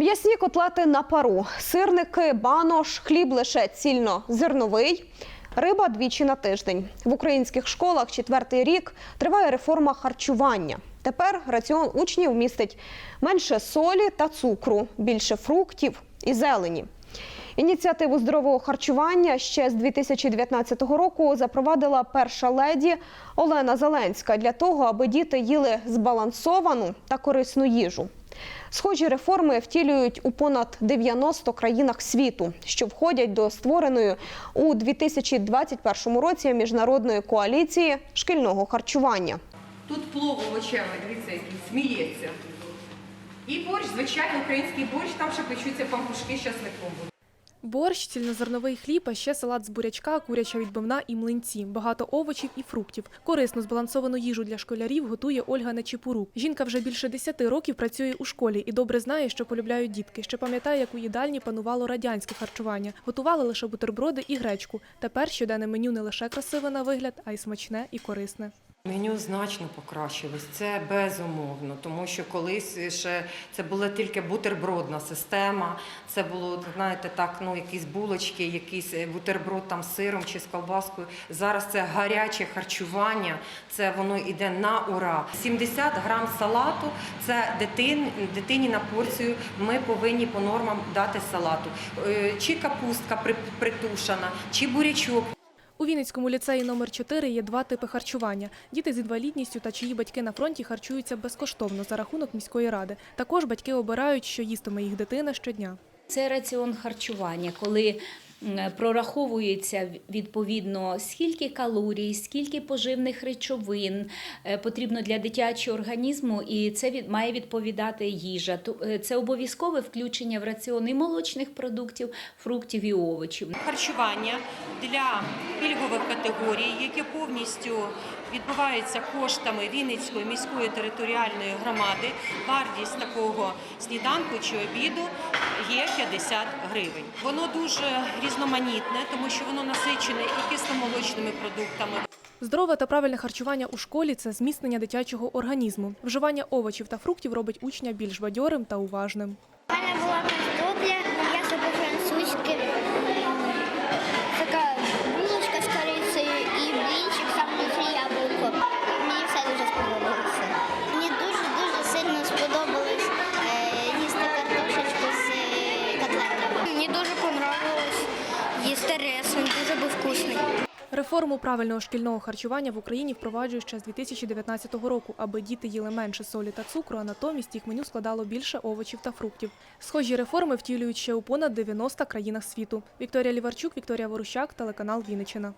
М'ясні котлети на пару, сирники, банош, хліб лише цільно-зерновий. Риба двічі на тиждень. В українських школах четвертий рік триває реформа харчування. Тепер раціон учнів містить менше солі та цукру, більше фруктів і зелені. Ініціативу здорового харчування ще з 2019 року запровадила перша леді Олена Зеленська для того, аби діти їли збалансовану та корисну їжу. Схожі реформи втілюють у понад 90 країнах світу, що входять до створеної у 2021 році міжнародної коаліції шкільного харчування. Тут плов овочевий, дивіться, який сміється. І борщ, звичайно, український борщ, там ще печуться пампушки з часником. Борщ, цільнозерновий хліб, а ще салат з бурячка, куряча відбивна і млинці, багато овочів і фруктів. Корисну збалансовану їжу для школярів готує Ольга Нечіпорук. Жінка вже більше 10 років працює у школі і добре знає, що полюбляють дітки. Ще пам'ятає, як у їдальні панувало радянське харчування. Готували лише бутерброди і гречку. Тепер щоденне меню не лише красиве на вигляд, а й смачне і корисне. Меню значно покращилось, це безумовно, тому що колись ще це була тільки бутербродна система. Це було, знаєте, так, ну якісь булочки, якийсь бутерброд там з сиром чи з колбаскою. Зараз це гаряче харчування, це воно йде на ура. 70 грам салату це дитин, дитині на порцію. Ми повинні по нормам дати салату. Е, Чи капустка при- притушена, чи бурячок. У Вінницькому ліцеї номер 4 є два типи харчування. Діти з інвалідністю та чиї батьки на фронті харчуються безкоштовно за рахунок міської ради. Також батьки обирають, що їстиме їх дитина щодня. Це раціон харчування, коли прораховується відповідно скільки калорій, скільки поживних речовин е, потрібно для дитячого організму, і це від- має відповідати їжа. Е, Це обов'язкове включення в раціон і молочних продуктів, фруктів і овочів. харчування для пільгових категорій, яке повністю відбувається коштами Вінницької міської територіальної громади. Вартість такого сніданку чи обіду є 50 гривень. Воно дуже різноманітне, тому що воно насичене і кисломолочними продуктами, Здорове та правильне харчування у школі це зміцнення дитячого організму. Вживання овочів та фруктів робить учня більш бадьорим та уважним. У мене була він дуже був вкусний. Реформу правильного шкільного харчування в Україні впроваджують ще з 2019 року, аби діти їли менше солі та цукру, а натомість їх меню складало більше овочів та фруктів. Схожі реформи втілюють ще у понад 90 країнах світу. Вікторія Ліварчук, Вікторія Ворущак, телеканал Вінниччина.